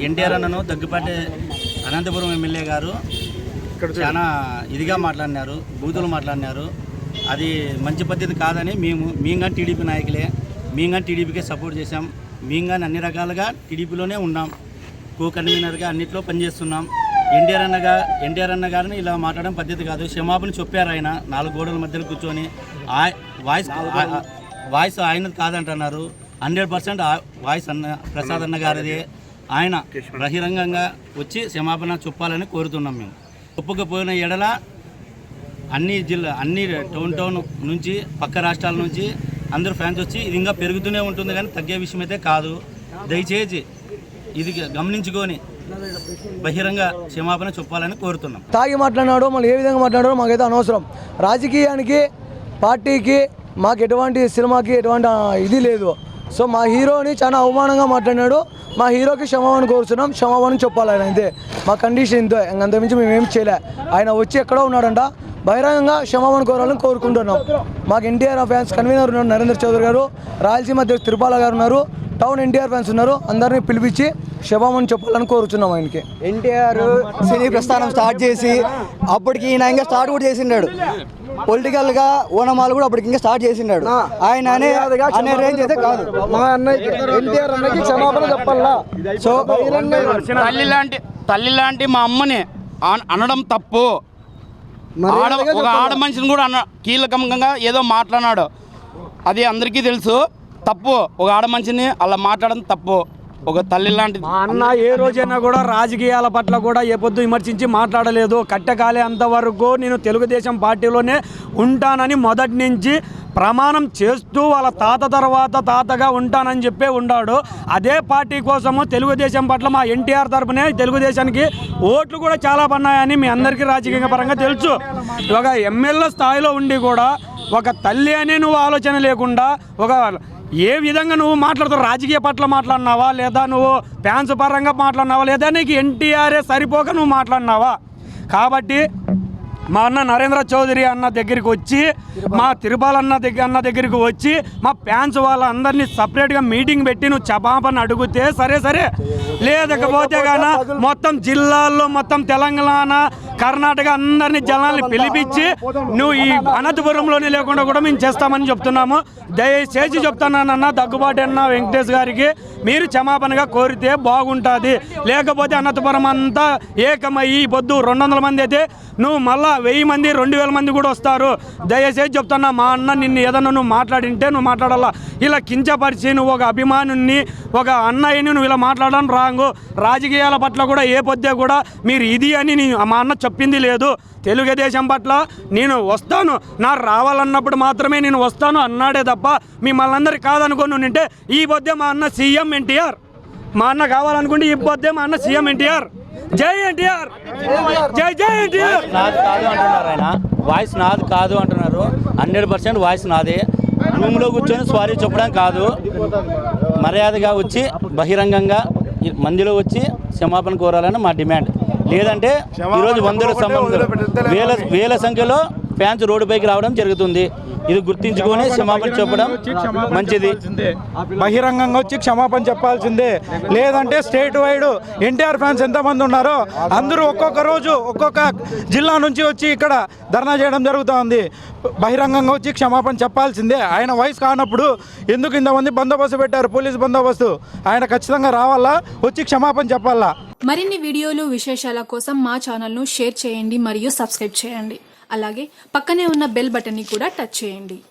ఎన్టీఆర్ అన్నను దగ్గుపాటి అనంతపురం ఎమ్మెల్యే గారు చాలా ఇదిగా మాట్లాడినారు బూతులు మాట్లాడినారు. అది మంచి పద్ధతి కాదని మేము మేము కానీ టీడీపీ నాయకులే మేము కానీ టీడీపీకే సపోర్ట్ చేశాం. మేము కానీ అన్ని రకాలుగా టీడీపీలోనే ఉన్నాం. కో కన్వీనర్గా అన్నిట్లో పనిచేస్తున్నాం. ఎన్టీఆర్ అన్నగా ఎన్టీఆర్ అన్న గారిని ఇలా మాట్లాడడం పద్ధతి కాదు. క్షమాపణ చెప్పారు ఆయన నాలుగు గోడల మధ్యలో కూర్చొని. ఆ- వాయిస్ వాయిస్ ఆయనది కాదంటున్నారు. హండ్రెడ్ పర్సెంట్ వాయిస్ అన్న ప్రసాద్ అన్న గారిది. ఆయన బహిరంగంగా వచ్చి క్షమాపణ చెప్పాలని కోరుతున్నాం మేము. ఒప్పుకపోయిన ఎడల అన్ని జిల్లా అన్ని టౌన్ టౌన్ నుంచి పక్క రాష్ట్రాల నుంచి అందరూ ఫ్యాన్స్ వచ్చి ఇది ఇంకా పెరుగుతూనే ఉంటుంది కానీ తగ్గే విషయం అయితే కాదు. దయచేసి ఇది గమనించుకొని బహిరంగ క్షమాపణ చెప్పాలని కోరుతున్నాం. తాగి మాట్లాడినాడో మళ్ళీ ఏ విధంగా మాట్లాడాడో మాకైతే అనవసరం. రాజకీయానికి పార్టీకి మాకు ఎటువంటి సినిమాకి ఎటువంటి ఇది లేదు. సో మా హీరోని చాలా అవమానంగా మాట్లాడినాడు. మా హీరోకి క్షమాపణ కోరుతున్నాం క్షమాపణ చెప్పాలి ఆయన అంతే. మా కండిషన్ ఇంతే. ఇంక అంతమించి మేము చేయలే. ఆయన వచ్చి ఎక్కడో ఉన్నాడంట. బహిరంగంగా క్షమాపణ కోరాలని కోరుకుంటున్నాం. మాకు ఎన్టీఆర్ ఫ్యాన్స్ కన్వీనర్ ఉన్నారు నరేంద్ర చౌదరి గారు రాయలసీమ అధ్యక్షుడు తిరుపాల గారు ఉన్నారు. టౌన్ ఎన్టీఆర్ ఫ్యాన్స్ ఉన్నారు. అందరినీ పిలిపించి క్షమాపణ చెప్పాలని కోరుచున్నాం ఆయనకి. ఎన్టీఆర్ సినీ ప్రస్థానం స్టార్ట్ చేసి అప్పటికి ఈయన ఇంకా స్టార్ట్ కూడా చేసిండాడు. పొలిటికల్గా ఓనమాలు కూడా అప్పటికి ఇంకా స్టార్ట్ చేసిండాడు. ఆయన అనే అనే రేంజ్ అయితే కాదు. మా ఎన్టీఆర్ అన్నకి క్షమాపణ చెప్పాలా? సో తల్లి లాంటి తల్లి లాంటి మా అమ్మని అన- అనడం తప్పు. ఆడ ఒక ఆడ మనిషిని కూడా అన్న కీలకంగా ఏదో మాట్లాడినాడు అది అందరికీ తెలుసు. తప్పు. ఒక ఆడ మనిషిని అలా మాట్లాడడం తప్పు. ఒక తల్లి లాంటి మా అన్న ఏ రోజైనా కూడా రాజకీయాల పట్ల కూడా ఏ పొద్దు విమర్శించి మాట్లాడలేదు. కట్టకాలే అంతవరకు నేను తెలుగుదేశం పార్టీలోనే ఉంటానని మొదటి నుంచి ప్రమాణం చేస్తూ వాళ్ళ తాత తర్వాత తాతగా ఉంటానని చెప్పే ఉన్నాడు అదే పార్టీ కోసము తెలుగుదేశం పట్ల మా ఎన్టీఆర్ తరపునే తెలుగుదేశానికి ఓట్లు కూడా చాలా పన్నాయని మీ అందరికీ రాజకీయ పరంగా తెలుసు. ఒక ఎమ్మెల్యే స్థాయిలో ఉండి కూడా ఒక తల్లి అనే నువ్వు ఆలోచన లేకుండా ఒక ఏ విధంగా నువ్వు మాట్లాడుతావు రాజకీయ పట్ల మాట్లాడినావా? లేదా నువ్వు ఫ్యాన్స్ పరంగా మాట్లాడినావా? లేదా నీకు ఎన్టీఆర్ఏ సరిపోక నువ్వు మాట్లాడినావా? కాబట్టి మా అన్న నరేంద్ర చౌదరి అన్న దగ్గరికి వచ్చి మా తిరుపాల అన్న దగ్గర అన్న దగ్గరికి వచ్చి మా ఫ్యాన్స్ వాళ్ళందరినీ సపరేట్గా మీటింగ్ పెట్టి నువ్వు చపాపని అడిగితే సరే సరే. లేదకపోతే గాన మొత్తం జిల్లాల్లో మొత్తం తెలంగాణ కర్ణాటక అందరినీ జనాల్ని పిలిపించి నువ్వు ఈ అనంతపురంలోనే లేకుండా కూడా మేము చేస్తామని చెప్తున్నాము. దయచేసి చెప్తున్నానన్న దగ్గుబాటి అన్న వెంకటేష్ గారికి మీరు క్షమాపణగా కోరితే బాగుంటుంది. లేకపోతే అనంతపురం అంతా ఏకమయ్యి పొద్దు రెండు వందల మంది అయితే నువ్వు మళ్ళా వెయ్యి మంది రెండు వేల మంది కూడా వస్తారు. దయచేసి చెప్తున్నా మా అన్న నిన్ను ఏదన్నా నువ్వు మాట్లాడింటే నువ్వు మాట్లాడాలా? ఇలా కించపరిచి నువ్వు ఒక అభిమానుని ఒక అన్నయ్యని నువ్వు ఇలా మాట్లాడడం రాంగు. రాజకీయాల పట్ల కూడా ఏ పొద్దే కూడా మీరు ఇది అని మా అన్న చెప్పింది లేదు. తెలుగుదేశం పట్ల నేను వస్తాను. నా రావాలన్నప్పుడు మాత్రమే నేను వస్తాను అన్నాడే తప్ప మిమ్మల్ని అందరికి కాదనుకుని ఉంటే ఈ పొద్దే మా అన్న సీఎం ఎన్టీఆర్. మా అన్న కావాలనుకుంటే ఈ పొద్దే మా అన్న సీఎం ఎన్టీఆర్. జై ఎన్టీఆర్! జై జై ఎన్టీఆర్! నాది కాదు అంటున్నారు ఆయన. వాయిస్ నాది కాదు అంటున్నారు. హండ్రెడ్ పర్సెంట్ వాయిస్ నాదే. రూమ్లో కూర్చొని సారీ చెప్పడం కాదు. మర్యాదగా వచ్చి బహిరంగంగా మందిలో వచ్చి క్షమాపణ కోరాలని మా డిమాండ్. లేదంటే ఈరోజు వందల వేల వేల సంఖ్యలో ఫ్యాన్స్ రోడ్డుపైకి రావడం జరుగుతుంది. ఇది గుర్తించుకొని క్షమాపణ చెప్పడం మంచిది. బహిరంగంగా వచ్చి క్షమాపణ చెప్పాల్సిందే. లేదంటే స్టేట్ వైడ్ ఎన్టీఆర్ ఫ్యాన్స్ ఎంతమంది ఉన్నారో అందరూ ఒక్కొక్క రోజు ఒక్కొక్క జిల్లా నుంచి వచ్చి ఇక్కడ ధర్నా చేయడం జరుగుతోంది. బహిరంగంగా వచ్చి క్షమాపణ చెప్పాల్సిందే. ఆయన వయసు కానప్పుడు ఎందుకు ఇంతమంది బందోబస్తు పెట్టారు? పోలీస్ బందోబస్తు. ఆయన ఖచ్చితంగా రావాలా? వచ్చి క్షమాపణ చెప్పాలా? మరిన్ని వీడియోలు విశేషాల కోసం మా ఛానల్ను షేర్ చేయండి మరియు సబ్స్క్రైబ్ చేయండి. అలాగే పక్కనే ఉన్న బెల్ బటన్ని కూడా టచ్ చేయండి.